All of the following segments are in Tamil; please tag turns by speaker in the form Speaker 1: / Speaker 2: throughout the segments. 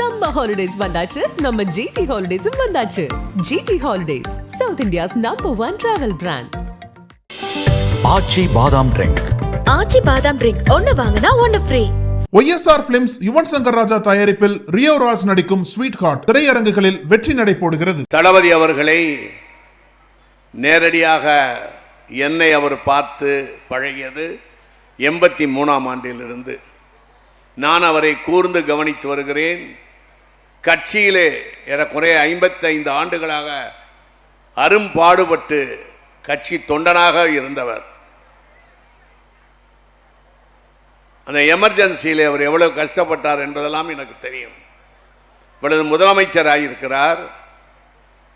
Speaker 1: சம்மர் ஹாலிடேஸ் வந்தாச்சு. நம்ம ஜிடி ஹாலிடேஸும் வந்தாச்சு. GT holidays South India's number one travel brand
Speaker 2: Aachi Badam drink
Speaker 3: Aachi Badam drink ஒன்னு வாங்கினா ஒன்னு free
Speaker 4: YSR films Yuvan Shankar Raja தயாரிப்பில் ரியோ ராஜ் நடிக்கும் ஸ்வீட் ஹார்ட் திரையரங்குகளில் வெற்றி நடை போடுகிறது.
Speaker 5: தளபதி அவர்களை நேரடியாக என்னை அவர் பார்த்து பழகியது எண்பத்தி மூணாம் ஆண்டிலிருந்து. நான் அவரை கூர்ந்து கவனித்து வருகிறேன். கட்சியிலே ஏறக்குறைய ஐம்பத்தைந்து ஆண்டுகளாக அரும்பாடுபட்டு கட்சி தொண்டனாக இருந்தவர். அந்த எமர்ஜென்சியிலே அவர் எவ்வளவு கஷ்டப்பட்டார் என்பதெல்லாம் எனக்கு தெரியும். இப்பொழுது முதலமைச்சராக இருக்கிறார்.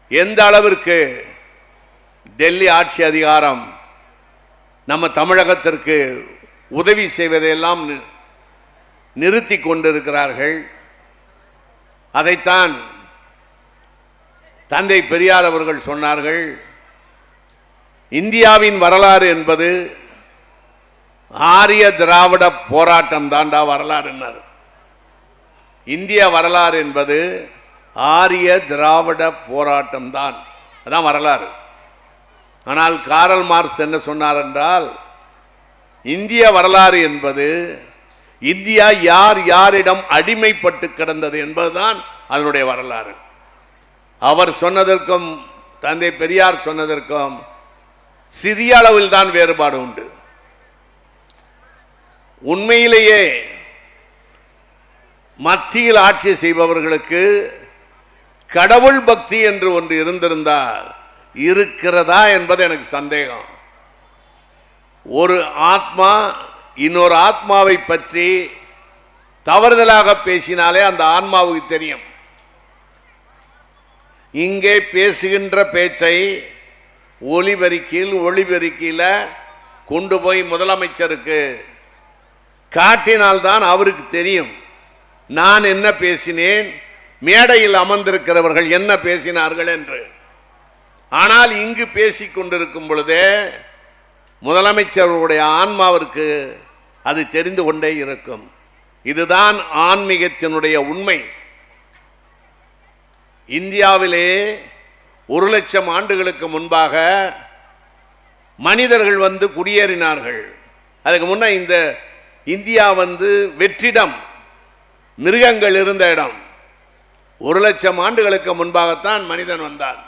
Speaker 5: எந்த அளவிற்கு டெல்லி ஆட்சி அதிகாரம் நம்ம தமிழகத்திற்கு உதவி செய்வதையெல்லாம் நி- நிறுத்தி கொண்டிருக்கிறார்கள் அதைத்தான் தந்தை பெரியார் அவர்கள் சொன்னார்கள். இந்தியாவின் வரலாறு என்பது ஆரிய திராவிட போராட்டம் தாண்டா வரலாறுன்னார் இந்திய வரலாறு என்பது ஆரிய திராவிட போராட்டம் தான். அதான் வரலாறு. ஆனால் காரல் மார்க்ஸ் என்ன சொன்னார் என்றால் இந்திய வரலாறு என்பது இந்தியா யார் யாரிடம் அடிமைப்பட்டு கிடந்தது என்பதுதான் அதனுடைய வரலாறு. அவர் சொன்னதற்கும் தந்தை பெரியார் சொன்னதற்கும் சிறிய அளவில் தான் வேறுபாடு உண்டு. உண்மையிலேயே மத்தியில் ஆட்சி செய்பவர்களுக்கு கடவுள் பக்தி என்று ஒன்று இருந்திருந்தால் இருக்கிறதா என்பது எனக்கு சந்தேகம். ஒரு ஆத்மா இன்னொரு ஆத்மாவை பற்றி தவறுதலாக பேசினாலே அந்த ஆன்மாவுக்கு தெரியும். இங்கே பேசுகின்ற பேச்சை ஒலிபெருக்கியில் ஒளிபெருக்கியில் கொண்டு போய் முதலமைச்சருக்கு காட்டினால்தான் அவருக்கு தெரியும். நான் என்ன பேசினேன்? மேடையில் அமர்ந்திருக்கிறவர்கள் என்ன பேசினார்கள் என்று. ஆனால் இங்கு பேசிக் கொண்டிருக்கும் பொழுதே முதலமைச்சருடைய ஆன்மாவிற்கு அது தெரிந்து கொண்டே இருக்கும். இதுதான் ஆன்மீகத்தினுடைய உண்மை. இந்தியாவிலே ஒரு லட்சம் ஆண்டுகளுக்கு முன்பாக மனிதர்கள் வந்து குடியேறினார்கள். அதுக்கு முன்ன இந்த இந்தியா வந்து வெற்றிடம் மிருகங்கள் இருந்த இடம். ஒரு லட்சம் ஆண்டுகளுக்கு முன்பாகத்தான் மனிதன் வந்தான்.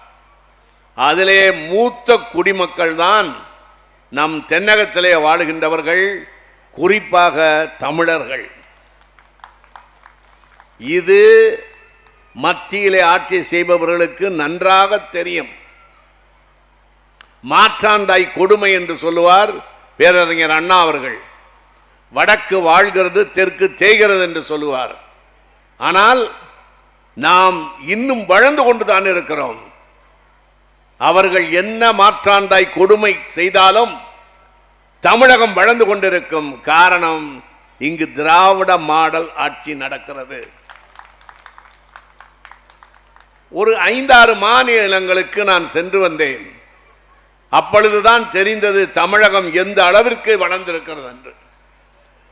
Speaker 5: அதிலே மூத்த குடிமக்கள் தான் நம் தென்னகத்திலே வாழுகின்றவர்கள். குறிப்பாக தமிழர்கள். இது மத்தியிலே ஆட்சி செய்பவர்களுக்கு நன்றாக தெரியும். மாற்றாந்தாய் கொடுமை என்று சொல்லுவார் பேரறிஞர் அண்ணா அவர்கள். வடக்கு வாழ்கிறது தெற்கு தேய்கிறது என்று சொல்லுவார். ஆனால் நாம் இன்னும் வளர்ந்து கொண்டுதான் இருக்கிறோம். அவர்கள் என்ன மாற்றாந்தாய் கொடுமை செய்தாலும் தமிழகம் வளர்ந்து கொண்டிருக்கும் காரணம் இங்கு திராவிட மாடல் ஆட்சி நடக்கிறது. ஒரு ஐந்தாறு மாநிலங்களுக்கு நான் சென்று வந்தேன். அப்பொழுதுதான் தெரிந்தது தமிழகம் எந்த அளவிற்கு வளர்ந்திருக்கிறது என்று.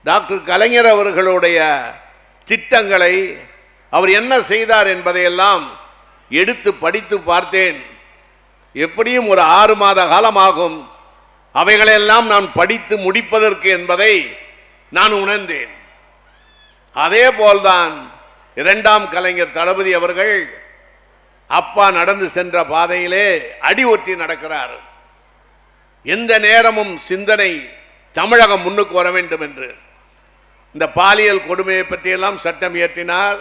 Speaker 5: டாக்டர் கலைஞர் அவர்களுடைய திட்டங்களை அவர் என்ன செய்தார் என்பதையெல்லாம் எடுத்து படித்து பார்த்தேன். எப்படியும் ஒரு ஆறு மாத காலமாகும். அவைகளெல்லாம் நான் படித்து முடிப்பதற்கு என்பதை நான் உணர்ந்தேன். அதே போல்தான் இரண்டாம் கலைஞர் தளபதி அவர்கள் அப்பா நடந்து சென்ற பாதையிலே அடி ஒற்றி நடக்கிறார். எந்த நேரமும் சிந்தனை தமிழகம் முன்னுக்கு வர வேண்டும் என்று. இந்த பாலியல் கொடுமையை பற்றியெல்லாம் சட்டம் இயற்றினார்.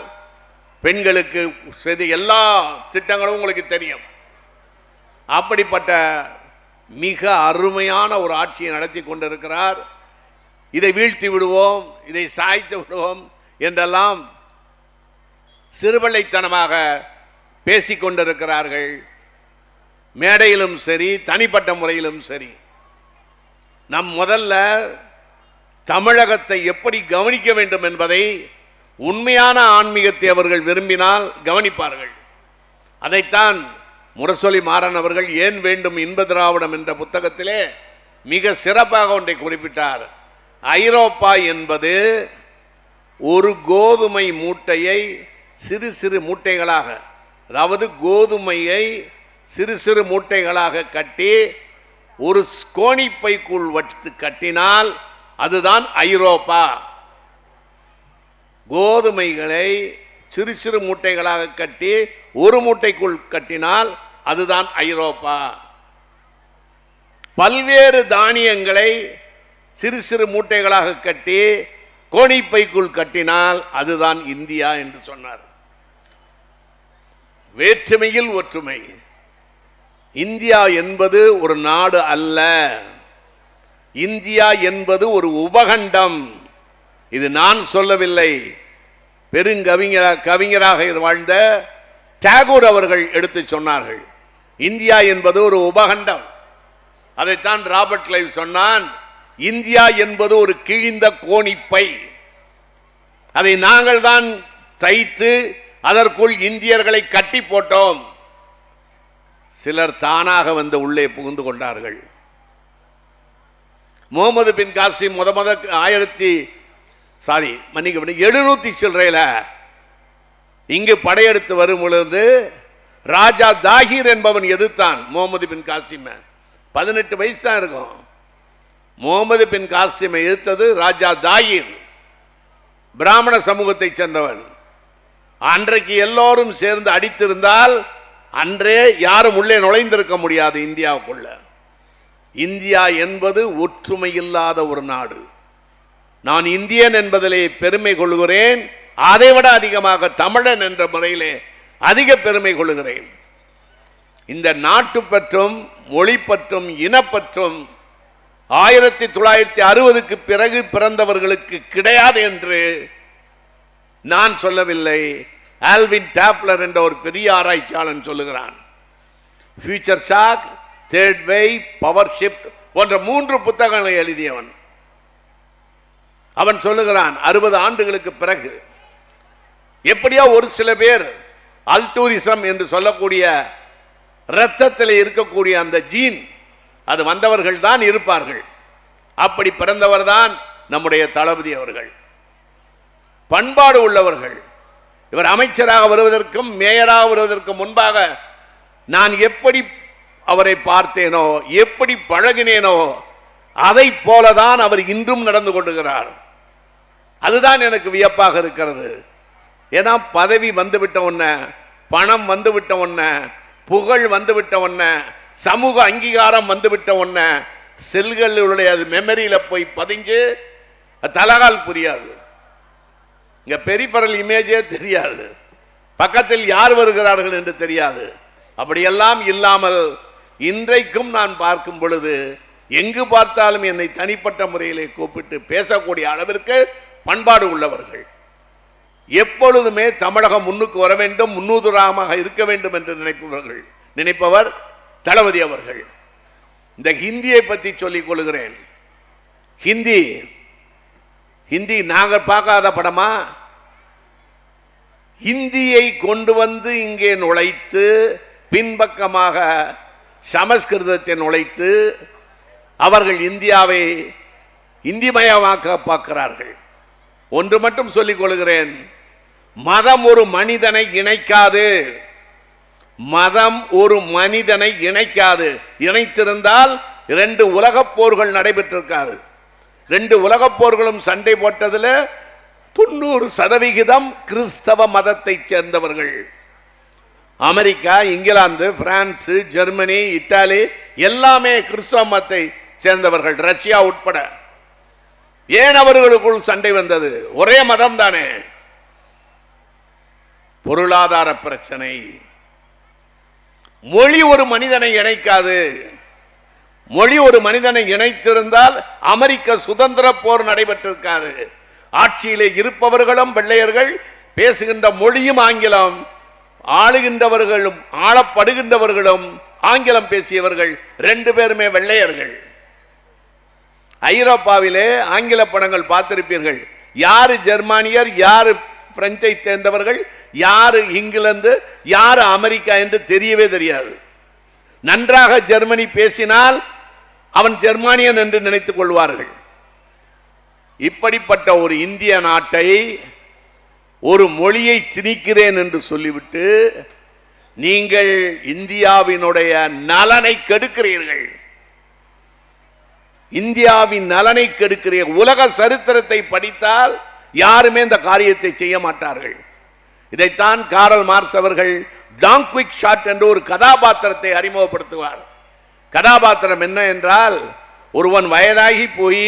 Speaker 5: பெண்களுக்கு செய்த எல்லா திட்டங்களும் உங்களுக்கு தெரியும். அப்படிப்பட்ட மிக அருமையான ஒரு ஆட்சியை நடத்தி கொண்டிருக்கிறார். இதை வீழ்த்தி விடுவோம் இதை சாய்த்து விடுவோம் என்றெல்லாம் சிறுபிள்ளைத்தனமாக பேசிக் கொண்டிருக்கிறார்கள். மேடையிலும் சரி தனிப்பட்ட முறையிலும் சரி. நம் முதல்ல தமிழகத்தை எப்படி கவனிக்க வேண்டும் என்பதை உண்மையான ஆன்மீகத்தை அவர்கள் விரும்பினால் கவனிப்பார்கள். அதைத்தான் முரசொலி மாறன் அவர்கள் ஏன் வேண்டும் இன்ப திராவிடம் என்ற புத்தகத்திலே மிக சிறப்பாக ஒன்றை குறிப்பிட்டார். ஐரோப்பா என்பது ஒரு கோதுமை மூட்டையை சிறு சிறு மூட்டைகளாக அதாவது கோதுமையை சிறு சிறு மூட்டைகளாக கட்டி ஒரு ஸ்கோணிப்பைக்குள் வட்டு கட்டினால் அதுதான் ஐரோப்பா. கோதுமைகளை சிறு சிறு மூட்டைகளாக கட்டி ஒரு மூட்டைக்குள் கட்டினால் அதுதான் ஐரோப்பா. பல்வேறு தானியங்களை சிறு சிறு மூட்டைகளாக கட்டி கோணிப்பைக்குள் கட்டினால் அதுதான் இந்தியா என்று சொன்னார். வேற்றுமையில் ஒற்றுமை. இந்தியா என்பது ஒரு நாடு அல்ல. இந்தியா என்பது ஒரு உபகண்டம். இது நான் சொல்லவில்லை. பெருங்கவிஞராக கவிஞராக வாழ்ந்த டாகூர் அவர்கள் எடுத்து சொன்னார்கள். இந்தியா என்பது ஒரு உபகண்டம். அதைத்தான் ராபர்ட் லைவ் சொன்னான் இந்தியா என்பது ஒரு கிழிந்த கோணிப்பை. அதை நாங்கள் தான் தைத்து அதற்குள் இந்தியர்களை கட்டி போட்டோம். சிலர் தானாக வந்து உள்ளே புகுந்து கொண்டார்கள். முகமது பின் காசிம் முத முத ஆயிரத்தி சாரி மன்னிக்க எழுநூத்தி சில்லறையில இங்கு படையெடுத்து வரும் பொழுது ராஜா தாகிர் என்பவன் எதிர்த்தான் முகமது பின் காசிம. பதினெட்டு வயசு தான் இருக்கும். முகமது பின் காசிமை எதிர்த்தது ராஜா தாகிர் பிராமண சமூகத்தைச் சேர்ந்தவன். அன்றைக்கு எல்லோரும் சேர்ந்து அடித்திருந்தால் அன்றே யாரும் உள்ளே நுழைந்திருக்க முடியாது இந்தியாவுக்குள்ள. இந்தியா என்பது ஒற்றுமை இல்லாத ஒரு நாடு. நான் இந்தியன் என்பதிலே பெருமை கொள்கிறேன். அதைவிட அதிகமாக தமிழன் என்ற முறையிலே அதிக பெருமை கொள்கிறேன். இந்த நாட்டு பற்றும் மொழி பற்றும் இனப்பற்றும் ஆயிரத்தி தொள்ளாயிரத்தி அறுபதுக்கு பிறகு பிறந்தவர்களுக்கு கிடையாது என்று நான் சொல்லவில்லை. ஆல்வின் டேப்லர் என்ற ஒரு பெரிய ஆராய்ச்சியாளன் சொல்லுகிறான். Future Shock Third Wave Power Shift போன்ற மூன்று புத்தகங்களை எழுதியவன். அவன் சொல்லுகிறான் அறுபது ஆண்டுகளுக்கு பிறகு எப்படியோ ஒரு சில பேர் அல்டூரிசம் என்று சொல்லக்கூடிய இரத்தத்தில் இருக்கக்கூடிய அந்த ஜீன் அது வந்தவர்கள் தான் இருப்பார்கள். அப்படி பிறந்தவர் தான் நம்முடைய தளபதி அவர்கள். பண்பாடு உள்ளவர்கள். இவர் அமைச்சராக வருவதற்கும் மேயராக வருவதற்கும் முன்பாக நான் எப்படி அவரை பார்த்தேனோ எப்படி பழகினேனோ அதை போலதான் அவர் இன்றும் நடந்து கொண்டுகிறார். அதுதான் எனக்கு வியப்பாக இருக்கிறது. ஏன்னா பதவி வந்துவிட்ட உடனே பணம் வந்துவிட்ட உடனே புகழ் வந்துவிட்ட உடனே சமூக அங்கீகாரம் வந்துவிட்ட உடனே செல்களுடைய அது மெமரியில் போய் பதிஞ்சு தலகால் புரியாது. இங்கே பெரிபரல் இமேஜே தெரியாது. பக்கத்தில் யார் வருகிறார்கள் என்று தெரியாது. அப்படியெல்லாம் இல்லாமல் இன்றைக்கும் நான் பார்க்கும் பொழுது எங்கு பார்த்தாலும் என்னை தனிப்பட்ட முறையிலே கூப்பிட்டு பேசக்கூடிய அளவிற்கு பண்பாடு உள்ளவர்கள். எப்பொழுதுமே தமிழகம் முன்னுக்கு வர வேண்டும் முன்னுதாரணமாக இருக்க வேண்டும் என்று நினைப்பவர்கள் நினைப்பவர் தளபதி அவர்கள். இந்த ஹிந்தியை பற்றி சொல்லிக் கொள்கிறேன். ஹிந்தி ஹிந்தி நாங்கள் பார்க்காத படமா? ஹிந்தியை கொண்டு வந்து இங்கே நுழைத்து பின்பக்கமாக சமஸ்கிருதத்தை நுழைத்து அவர்கள் இந்தியாவை இந்திமயமாக்க பார்க்கிறார்கள். ஒன்று மட்டும் சொல்லிக் கொள்கிறேன். மதம் ஒரு மனிதனை இணைக்காது. மதம் ஒரு மனிதனை இணைக்காது. இணைத்திருந்தால் இரண்டு உலகப் போர்கள் நடைபெற்றிருக்காது. ரெண்டு உலகப் போர்களும் சண்டை போட்டதில் தொண்ணூறு சதவிகிதம் கிறிஸ்தவ மதத்தைச் சேர்ந்தவர்கள். America England France Germany Italy எல்லாமே கிறிஸ்தவ மதத்தை சேர்ந்தவர்கள். ரஷ்யா உட்பட. ஏன் அவர்களுக்குள் சண்டை வந்தது? ஒரே மதம் தானே. பொருளாதார பிரச்சனை. மொழி ஒரு மனிதனை இணைக்காது. மொழி ஒரு மனிதனை இணைத்திருந்தால் அமெரிக்க சுதந்திர போர் நடைபெற்றிருக்காது. ஆட்சியிலே இருப்பவர்களும் வெள்ளையர்கள் பேசுகின்ற மொழியும் ஆங்கிலம் ஆளுகின்றவர்களும் ஆளப்படுகின்றவர்களும் ஆங்கிலம் பேசியவர்கள் ரெண்டு பேருமே வெள்ளையர்கள். ஐரோப்பாவிலே ஆங்கில படங்கள் பார்த்திருப்பீர்கள். யார் ஜெர்மானியர் யார் பிரெஞ்சை சேர்ந்தவர்கள் யார் இங்கிலாந்து யார் அமெரிக்கா என்று தெரியவே தெரியாது. நன்றாக ஜெர்மனி பேசினால் அவன் ஜெர்மானியன் என்று நினைத்துக் கொள்வார்கள். இப்படிப்பட்ட ஒரு இந்திய நாட்டை ஒரு மொழியை திணிக்கிறேன் என்று சொல்லிவிட்டு நீங்கள் இந்தியாவினுடைய நலனை கெடுக்கிறீர்கள். இந்தியாவின் நலனை கெடுக்கிற உலக சரித்திரத்தை படித்தால் யாருமே இந்த காரியத்தை செய்ய மாட்டார்கள். இதைத்தான் காரல் மார்ஸ் அவர்கள் டாங்க்விக் ஷாட் என்ற ஒரு கதாபாத்திரத்தை அறிமுகப்படுத்துவார். கதாபாத்திரம் என்ன என்றால் ஒருவன் வயதாகி போய்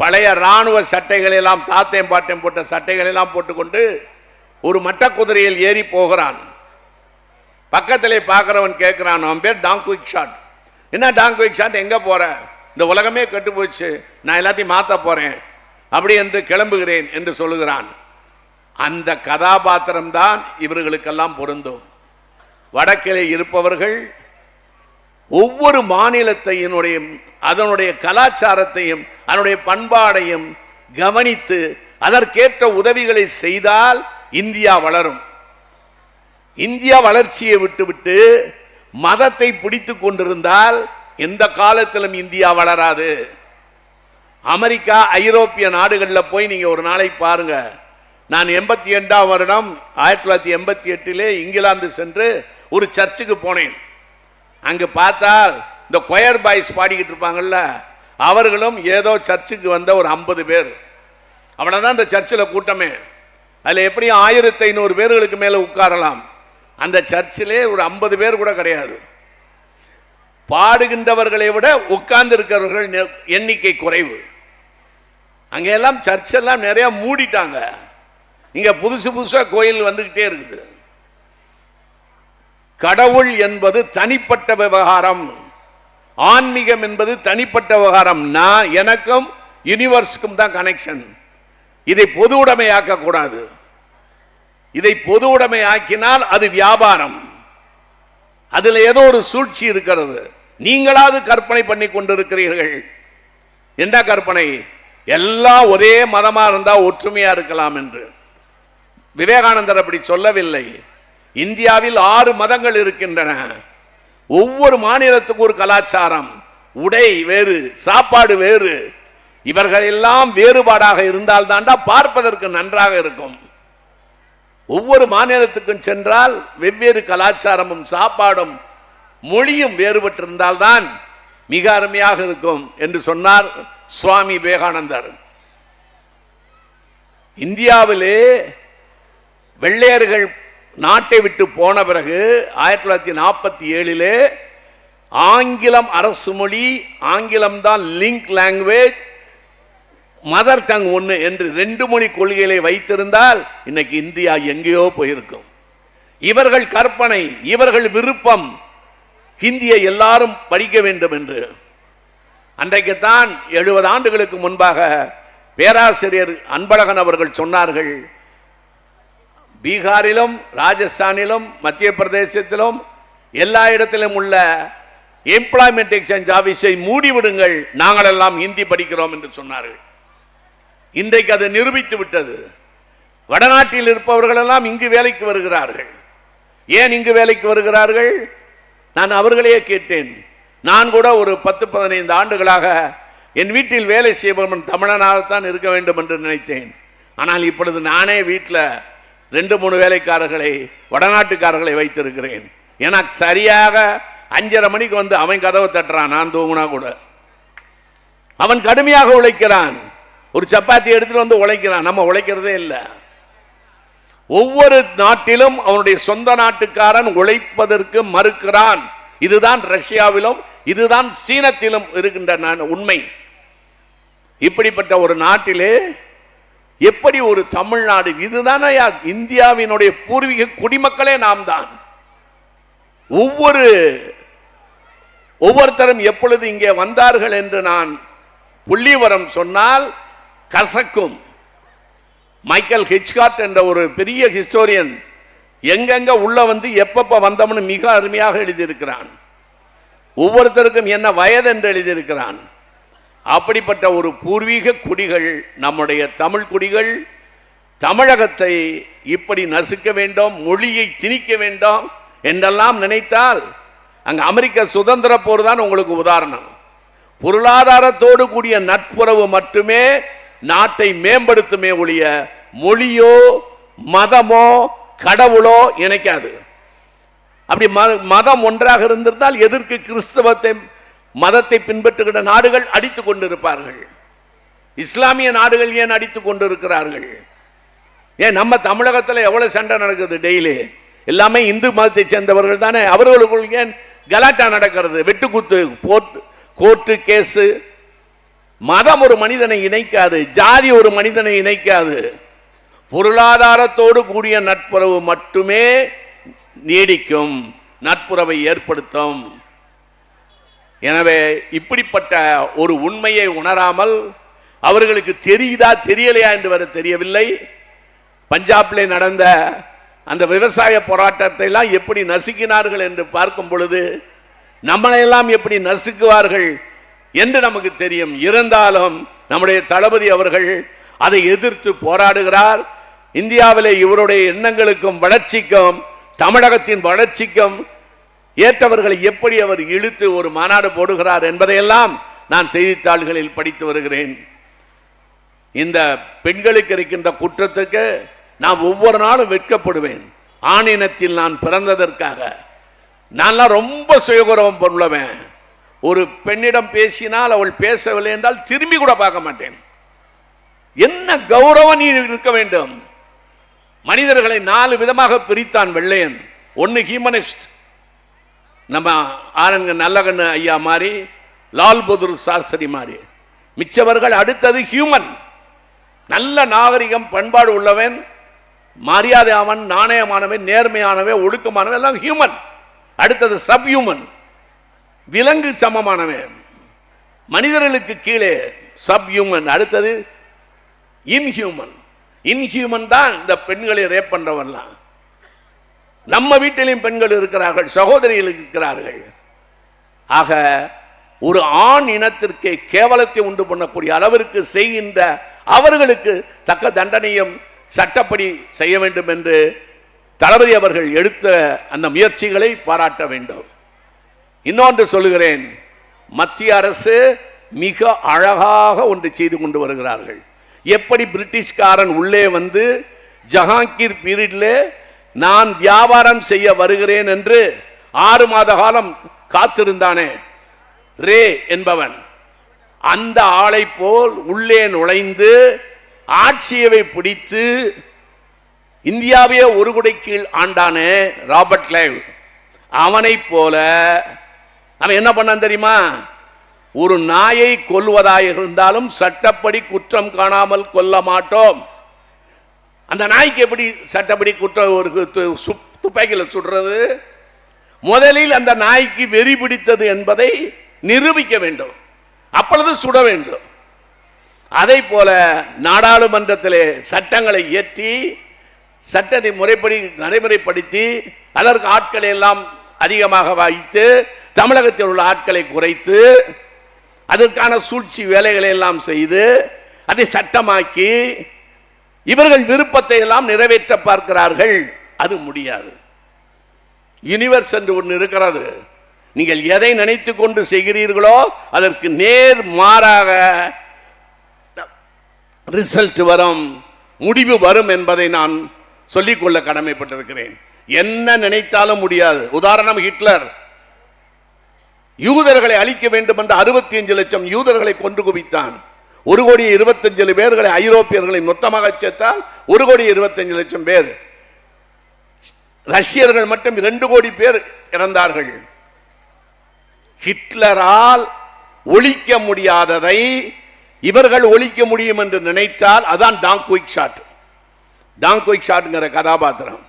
Speaker 5: பழைய ராணுவ சட்டைகளெல்லாம் தாத்தையும் பாட்டையும் போட்ட சட்டைகளெல்லாம் போட்டுக்கொண்டு ஒரு மட்ட குதிரையில் ஏறி போகிறான். பக்கத்திலே பார்க்குறவன் கேட்குறான் அவன் பேர் டாங்க்விக் ஷாட். என்ன டாங்க்விக் ஷாட் எங்க போற? இந்த உலகமே கெட்டு போச்சு. நான் எல்லாத்தையும் மாத்த போறேன். அப்படி என்று கிளம்புகிறேன் என்று சொல்லுகிறான். அந்த கதாபாத்திரம்தான் இவர்களுக்கெல்லாம் பொருந்தும். வடக்கிலே இருப்பவர்கள் ஒவ்வொரு மாநிலத்தையினுடைய அதனுடைய கலாச்சாரத்தையும் அதனுடைய பண்பாடையும் கவனித்து அதற்கேற்ற உதவிகளை செய்தால் இந்தியா வளரும். இந்தியா வளர்ச்சியை விட்டுவிட்டு மதத்தை பிடித்து கொண்டிருந்தால் எந்த காலத்திலும் இந்தியா வளராது. அமெரிக்கா ஐரோப்பிய நாடுகளில் போய் நீங்கள் ஒரு நாளை பாருங்க. நான் எண்பத்தி எட்டாம் வருடம் ஆயிரத்தி தொள்ளாயிரத்தி எண்பத்தி எட்டிலே இங்கிலாந்து சென்று ஒரு சர்ச்சுக்கு போனேன். அங்கே பார்த்தால் இந்த கொயர் பாய்ஸ் பாடிக்கிட்டு இருப்பாங்கல்ல அவர்களும் ஏதோ சர்ச்சுக்கு வந்த ஒரு ஐம்பது பேர். அவ்வளவுதான் இந்த சர்ச்சில் கூட்டமே. அதில் எப்படியும் ஆயிரத்தி ஐநூறு பேர்களுக்கு மேலே உட்காரலாம். அந்த சர்ச்சிலே ஒரு ஐம்பது பேர் கூட கிடையாது. பாடுகின்றவர்களை விட உட்கார்ந்து இருக்கிறவர்கள் எண்ணிக்கை குறைவு. அங்கெல்லாம் சர்ச் எல்லாம் நிறைய மூடிட்டாங்க. இங்க புதுசு புதுசாக கோயில் வந்துக்கிட்டே இருக்குது. கடவுள் என்பது தனிப்பட்ட விவகாரம். ஆன்மீகம் என்பது தனிப்பட்ட விவகாரம். நான் எனக்கும் யூனிவர்ஸுக்கும் தான் கனெக்ஷன் இதை பொது உடைமையாக்க கூடாது. இதை பொது உடைமையாக்கினால் அது வியாபாரம். அதில் ஏதோ ஒரு சூழ்ச்சி இருக்கிறது. நீங்களாவது கற்பனை பண்ணி கொண்டிருக்கிறீர்கள். என்ன கற்பனை? எல்லாம் ஒரே மதமாக இருந்தால் ஒற்றுமையா இருக்கலாம் என்று. விவேகானந்தர் அப்படி சொல்லவில்லை. இந்தியாவில் ஆறு மதங்கள் இருக்கின்றன. ஒவ்வொரு மாநிலத்துக்கும் ஒரு கலாச்சாரம். உடை வேறு சாப்பாடு வேறு. இவர்கள் எல்லாம் வேறுபாடாக இருந்தால் தாண்டா பார்ப்பதற்கு நன்றாக இருக்கும். ஒவ்வொரு மாநிலத்துக்கும் சென்றால் வெவ்வேறு கலாச்சாரமும் சாப்பாடும் மொழியும் வேறுபட்டிருந்தால்தான் மிக அருமையாக இருக்கும் என்று சொன்னார் சுவாமி விவேகானந்தர். இந்தியாவிலே வெள்ளையர்கள் நாட்டை விட்டு போன பிறகு ஆயிரத்தி தொள்ளாயிரத்தி நாற்பத்தி ஏழிலே ஆங்கிலம் அரசு மொழி ஆங்கிலம் தான் லிங்க் லாங்குவேஜ் மதர் டங் ஒன்று என்று ரெண்டு மொழி கொள்கைகளை வைத்திருந்தால் இன்னைக்கு இந்தியா எங்கேயோ போயிருக்கும். இவர்கள் கற்பனை இவர்கள் விருப்பம் ஹிந்தியை எல்லாரும் படிக்க வேண்டும் என்று. அன்றைக்குத்தான் எழுபது ஆண்டுகளுக்கு முன்பாக பேராசிரியர் அன்பழகன் அவர்கள் சொன்னார்கள் பீகாரிலும் ராஜஸ்தானிலும் மத்திய பிரதேசத்திலும் எல்லா இடத்திலும் உள்ள எம்ப்ளாய்மெண்ட் எக்ஸ்சேஞ்ச் ஆஃபீஸை மூடிவிடுங்கள் நாங்களெல்லாம் ஹிந்தி படிக்கிறோம் என்று சொன்னார்கள். இன்றைக்கு அது நிரூபித்து விட்டது. வடநாட்டில் இருப்பவர்கள் எல்லாம் இங்கு வேலைக்கு வருகிறார்கள். ஏன் இங்கு வேலைக்கு வருகிறார்கள்? நான் அவர்களையே கேட்டேன். நான் கூட ஒரு பத்து பதினைந்து ஆண்டுகளாக என் வீட்டில் வேலை செய்பவன் தமிழனாகத்தான் இருக்க வேண்டும் என்று நினைத்தேன். ஆனால் இப்பொழுது நானே வீட்டில் ரெண்டு மூணு வேலைக்காரர்களை வடநாட்டுக்காரர்களை வைத்திருக்கிறேன். எனக்கு சரியாக அஞ்சரை மணிக்கு வந்து அவன் கதவை தட்டுறான். நான் தூங்கினா கூட. அவன் கடுமையாக உழைக்கிறான். ஒரு சப்பாத்தி எடுத்துட்டு வந்து உழைக்கிறான். நம்ம உழைக்கிறதே இல்லை. ஒவ்வொரு நாட்டிலும் அவனுடைய சொந்த நாட்டுக்காரன் உழைப்பதற்கு மறுக்கிறான். இதுதான் ரஷ்யாவிலும் இதுதான் சீனத்திலும் இருக்கின்ற நான் உண்மை. இப்படிப்பட்ட ஒரு நாட்டிலே எப்படி ஒரு தமிழ்நாடு இதுதானே இந்தியாவினுடைய பூர்வீக குடிமக்களே நாம் தான் ஒவ்வொரு ஒவ்வொருத்தரும் எப்பொழுது இங்கே வந்தார்கள் என்று நான் புள்ளிவரம் சொன்னால் கசக்கும். மைக்கேல் ஹிச்காட் என்ற ஒரு பெரிய ஹிஸ்டோரியன் எங்கெங்க உள்ள வந்து எப்பப்ப வந்தோம்னு மிக அருமையாக எழுதியிருக்கிறான். ஒவ்வொருத்தருக்கும் என்ன வயது என்று எழுதியிருக்கிறான். அப்படிப்பட்ட ஒரு பூர்வீக குடிகள் நம்முடைய தமிழ் குடிகள் தமிழகத்தை இப்படி நசுக்க வேண்டும் மொழியை திணிக்க வேண்டும் என்றெல்லாம் நினைத்தால் அங்க அமெரிக்க சுதந்திர போர் தான் உங்களுக்கு உதாரணம். பொருளாதாரத்தோடு கூடிய நட்புறவு மட்டுமே நாட்டை மேம்படுத்துமே ஒழிய மொழியோ மதமோ கடவுளோ இணைக்காது. அப்படி மதம் ஒன்றாக இருந்திருந்தால் எதற்கு கிறிஸ்தவத்தை மதத்தை பின்பற்றுகிற நாடுகள் அடித்துக் கொண்டிருப்பார்கள்? இஸ்லாமிய நாடுகள் ஏன் அடித்துக் கொண்டிருக்கிறார்கள்? ஏன் நம்ம தமிழகத்தில் எவ்வளவு சண்டை நடக்குது டெய்லி? எல்லாமே இந்து மதத்தை சேர்ந்தவர்கள் தானே. அவர்களுக்குள் ஏன் கலாட்டா நடக்கிறது? வெட்டுக்குத்து போர்ட் கோர்ட்டு கேஸு மதம் ஒரு மனிதனை இணைக்காது ஜாதி ஒரு மனிதனை இணைக்காது. பொருளாதாரத்தோடு கூடிய நட்புறவு மட்டுமே நீடிக்கும் நட்புறவை ஏற்படுத்தும். எனவே இப்படிப்பட்ட ஒரு உண்மையை உணராமல் அவர்களுக்கு தெரியுதா தெரியலையா என்று வர தெரியவில்லை. பஞ்சாபில் நடந்த அந்த விவசாய போராட்டத்தை எல்லாம் எப்படி நசுக்கினார்கள் என்று பார்க்கும் பொழுது நம்மளையெல்லாம் எப்படி நசுக்குவார்கள் என்று நமக்கு தெரியும். இருந்தாலும் நம்முடைய தளபதி அவர்கள் அதை எதிர்த்து போராடுகிறார். இந்தியாவிலே இவருடைய எண்ணங்களுக்கும் வளர்ச்சிக்கும் தமிழகத்தின் வளர்ச்சிக்கும் ஏற்றவர்களை எப்படி அவர் இழுத்து ஒரு மாநாடு போடுகிறார் என்பதையெல்லாம் நான் செய்தித்தாள்களில் படித்து வருகிறேன். இந்த பெண்களுக்கு இருக்கின்ற குற்றத்துக்கு நான் ஒவ்வொரு நாளும் வெட்கப்படுவேன். ஆணினத்தில் நான் பிறந்ததற்காக. நான்லாம் ரொம்ப சுயகுரவம் பொருளவன் ஒரு பெண்ணிடம் பேசினால் அவள் பேசவில்லை என்றால் திரும்பி கூட பார்க்க மாட்டேன். என்ன கௌரவம் நீ இருக்க வேண்டும்? மனிதர்களை நாலு விதமாக பிரித்தான் வெள்ளையன். ஒன்னு ஹியூமனிஸ்ட். நம்ம ஆனங்க நல்லகண்ணு ஐயா மாதிரி லால் பதூர் சாஸ்திரி மாதிரி மிச்சவர்கள் அடுத்தது ஹியூமன். நல்ல நாகரிகம் பண்பாடு உள்ளவன் மரியாதை அவன் நாணயமானவன் நேர்மையானவன் ஒழுக்கமானவன் எல்லாம் ஹியூமன். அடுத்தது சப் ஹியூமன் விலங்கு சமமானவன் மனிதர்களுக்கு கீழே சப் ஹியூமன் அடுத்தது இன்ஹியூமன் இன்ஹியூமன் தான் இந்த பெண்களை ரேப் பண்றவன்லாம். நம்ம வீட்டிலையும் பெண்கள் இருக்கிறார்கள் சகோதரிகள் இருக்கிறார்கள். ஆக ஒரு ஆண் இனத்திற்கு கேவலத்தை உண்டு பண்ணக்கூடிய அளவிற்கு செய்கின்ற அவர்களுக்கு தக்க தண்டனையும் சட்டப்படி செய்ய வேண்டும் என்று தளபதி அவர்கள் எடுத்த அந்த முயற்சிகளை பாராட்ட வேண்டும். இன்னொன்று சொல்லுகிறேன். மத்திய அரசு மிக அழகாக ஒன்று செய்து கொண்டு வருகிறார்கள். எப்படி பிரிட்டிஷ்காரன் உள்ளே வந்து ஜஹாங்கீர் பீரியடில் நான் வியாபாரம் செய்ய வருகிறேன் என்று ஆறு மாத காலம் காத்திருந்தானே. ரே என்பவன். அந்த ஆளை போல் உள்ளே நுழைந்து ஆட்சியவை பிடித்து இந்தியாவையே ஒரு குடை கீழ் ஆண்டானே ராபர்ட் லைவ் அவனைப் போல அவன் என்ன பண்ணான் தெரியுமா? ஒரு நாயை கொல்வதாக இருந்தாலும் சட்டப்படி குற்றம் காணாமல் கொல்ல மாட்டோம். அந்த நாய்க்கு எப்படி சட்டப்படி குற்றம் ஒரு து- சு- துப்பாக்கியில் சுடுறது? முதலில் அந்த நாய்க்கு வெறி பிடித்தது என்பதை நிரூபிக்க வேண்டும். அப்பொழுது சுட வேண்டும். அதை போல நாடாளுமன்றத்திலே சட்டங்களை இயற்றி சட்டத்தை முறைப்படி நடைமுறைப்படுத்தி அதற்கு ஆட்களை எல்லாம் அதிகமாக வைத்து தமிழகத்தில் உள்ள ஆட்களை குறைத்து அதற்கான சூழ்ச்சி வேலைகளை எல்லாம் செய்து அதை சட்டமாக்கி இவர்கள் விருப்பத்தை எல்லாம் நிறைவேற்ற பார்க்கிறார்கள். அது முடியாது. யூனிவர்ஸ் என்று ஒன்று இருக்கிறது. நீங்கள் எதை நினைத்து கொண்டு செய்கிறீர்களோ அதற்கு நேர் மாறாக ரிசல்ட் வரும் முடிவு வரும் என்பதை நான் சொல்லிக்கொள்ள கடமைப்பட்டிருக்கிறேன். என்ன நினைத்தாலும் முடியாது. உதாரணம் ஹிட்லர். யூதர்களை அழிக்க வேண்டும் என்று அறுபத்தி அஞ்சு லட்சம் யூதர்களை கொண்டு குவித்தான். ஒரு கோடி இருபத்தஞ்சு பேர்களை ஐரோப்பியர்களை மொத்தமாக சேர்த்தால் ஒரு கோடி இருபத்தஞ்சு லட்சம் பேர். ரஷ்யர்கள் மட்டும் இரண்டு கோடி பேர் இறந்தார்கள். ஹிட்லரால் ஒழிக்க முடியாததை இவர்கள் ஒழிக்க முடியும் என்று நினைத்தால் அதான் டாங்குயிக் ஷாட். டாங்குயிக் ஷாட்ங்கிற கதாபாத்திரம்.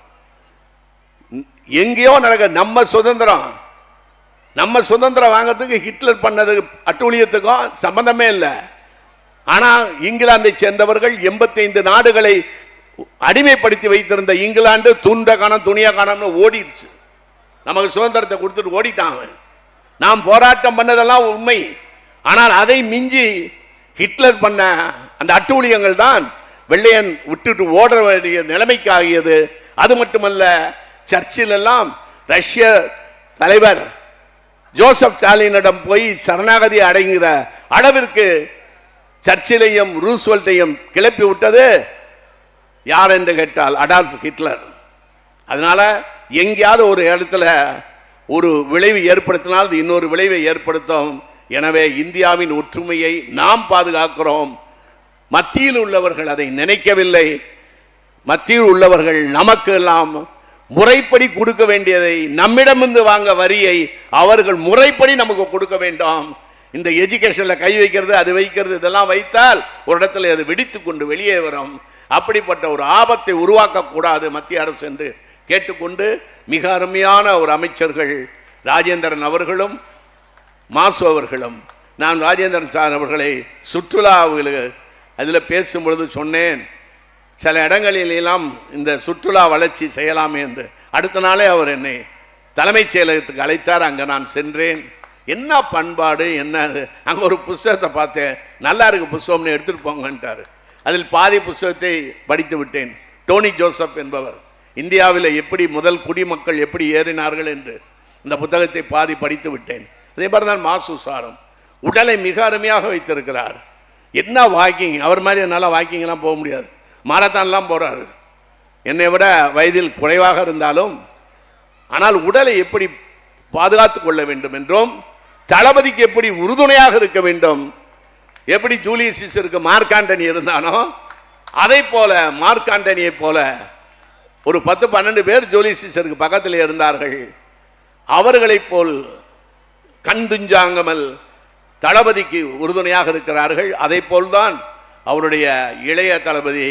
Speaker 5: எங்கேயோ நடக்க நம்ம சுதந்திரம். நம்ம சுதந்திரம் வாங்குறதுக்கு ஹிட்லர் பண்ணது அட்டூழியத்துக்கும் சம்பந்தமே இல்லை. ஆனால் இங்கிலாந்தை சேர்ந்தவர்கள் 85 நாடுகளை அடிமைப்படுத்தி வைத்திருந்த இங்கிலாந்து துண்ட காணம் துணிய காணம்னு ஓடிடுச்சு. நமக்கு சுதந்திரத்தை கொடுத்துட்டு ஓடிட்டான் அவன். நாம் போராட்டம் பண்ணதெல்லாம் உண்மை. ஆனால் அதை மிஞ்சி ஹிட்லர் பண்ண அந்த அட்டூழியங்கள் தான் வெள்ளையன் விட்டுட்டு ஓட வேண்டிய நிலைமைக்கு ஆகியது. அது மட்டுமல்ல சர்ச்சில் எல்லாம் ரஷ்ய தலைவர் ஜோசப் ஸ்டாலினிடம் போய் சரணாகதி அடைகிற அளவிற்கு சர்ச்சிலையும் ரூஸ்வெல்ட்டையும் கிளப்பி விட்டது. யார் என்று கேட்டால் அடால்ஃப் ஹிட்லர். அதனால எங்கேயாவது ஒரு இடத்துல ஒரு விளைவு ஏற்படுத்தினால் அது இன்னொரு விளைவை ஏற்படுத்தும். எனவே இந்தியாவின் ஒற்றுமையை நாம் பாதுகாக்கிறோம். மத்தியில் உள்ளவர்கள் அதை நினைக்கவில்லை. மத்தியில் உள்ளவர்கள் நமக்கு எல்லாம் முறைப்படி கொடுக்க வேண்டியதை நம்மிடமிருந்து வாங்க வரியை அவர்கள் முறைப்படி நமக்கு கொடுக்க வேண்டும். இந்த எஜுகேஷனில் கை வைக்கிறது அது வைக்கிறது இதெல்லாம் வைத்தால் ஒரு இடத்துல அது வெடித்து கொண்டு வெளியே வரும். அப்படிப்பட்ட ஒரு ஆபத்தை உருவாக்கக்கூடாது மத்திய அரசு என்று கேட்டுக்கொண்டு மிக அருமையான ஒரு அமைச்சர்கள் ராஜேந்திரன் அவர்களும் மாசு அவர்களும். நான் ராஜேந்திரன் சார் அவர்களை சுற்றுலாவில் அதில் பேசும்பொழுது சொன்னேன் சில இடங்களில் எல்லாம் இந்த சுற்றுலா வளர்ச்சி செய்யலாமே என்று. அடுத்த நாளே அவர் என்னை தலைமைச் செயலகத்துக்கு அழைத்தார். அங்கே நான் சென்றேன். என்ன பண்பாடு என்ன அங்கே ஒரு புஸ்தகத்தை பார்த்தேன். நல்லா இருக்கு புஸ்தகம்னு எடுத்துகிட்டு போங்கன்ட்டார். அதில் பாதி புஸ்தகத்தை படித்து விட்டேன். டோனி ஜோசப் என்பவர். இந்தியாவில் எப்படி முதல் குடிமக்கள் எப்படி ஏறினார்கள் என்று இந்த புத்தகத்தை பாதி படித்து விட்டேன். அதே மாதிரி தான் மாசு சாரம். உடலை மிக அருமையாக வைத்திருக்கிறார். என்ன வாக்கிங்? அவர் மாதிரி என்னால் வாக்கிங்லாம் போக முடியாது. மாரத்தான்லாம் போகிறாரு என்னை விட வயதில் குறைவாக இருந்தாலும் ஆனால் உடலை எப்படி பாதுகாத்து கொள்ள வேண்டும் என்றும் தளபதிக்கு எப்படி உறுதுணையாக இருக்க வேண்டும் எப்படி ஜூலியஸ் சீசருக்கு மார்க் இருந்தானோ அதை போல மார்க்காண்டனியை போல ஒரு பத்து பன்னெண்டு பேர் ஜூலியஸ் சீசருக்கு பக்கத்தில் இருந்தார்கள். அவர்களைப் போல் கண்துஞ்சாங்கமல் தளபதிக்கு உறுதுணையாக இருக்கிறார்கள். அதை போல்தான் அவருடைய இளைய தளபதி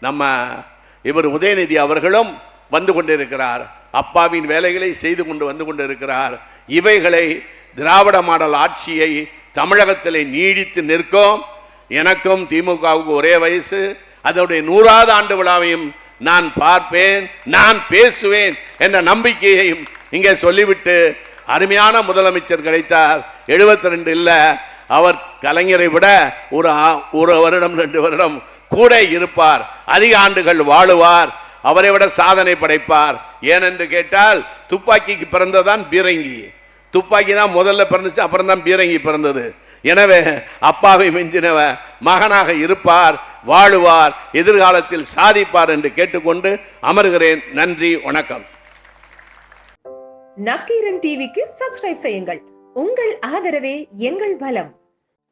Speaker 5: நம்ம இவர் உதயநிதி அவர்களும் வந்து கொண்டிருக்கிறார். அப்பாவின் வேலைகளை செய்து கொண்டு வந்து கொண்டிருக்கிறார். இவைகளை திராவிட மாடல் ஆட்சியை தமிழகத்தில் நீடித்து நிற்கும். எனக்கும் திமுகவுக்கு ஒரே வயசு. அதனுடைய நூறாவது ஆண்டு விழாவையும் நான் பார்ப்பேன் நான் பேசுவேன் என்ற நம்பிக்கையையும் இங்கே சொல்லிவிட்டு அருமையான முதலமைச்சர் கிடைத்தார். 72 ரெண்டு இல்லை அவர் கலைஞரை விட ஒரு ஆ- ஒரு வருடம் ரெண்டு வருடம் கூட இருப்பார். அதிக ஆண்டுகள் வாழுவார். அவரை விட சாதனை படைப்பார். ஏனென்று கேட்டால் துப்பாக்கிக்கு பிறந்ததான் பீரங்கி. துப்பாக்கி தான் முதல்ல பிறந்துச்சு அப்புறம் தான் பீரங்கி பிறந்தது. எனவே அப்பாவை மிஞ்சினவ மகனாக இருப்பார் வாழுவார் எதிர்காலத்தில் சாதிப்பார் என்று கேட்டுக்கொண்டு அமர்கிறேன். நன்றி வணக்கம்.
Speaker 6: நக்கீரன் டிவிக்கு சப்ஸ்கிரைப் செய்யுங்கள். உங்கள் ஆதரவே எங்கள் பலம்.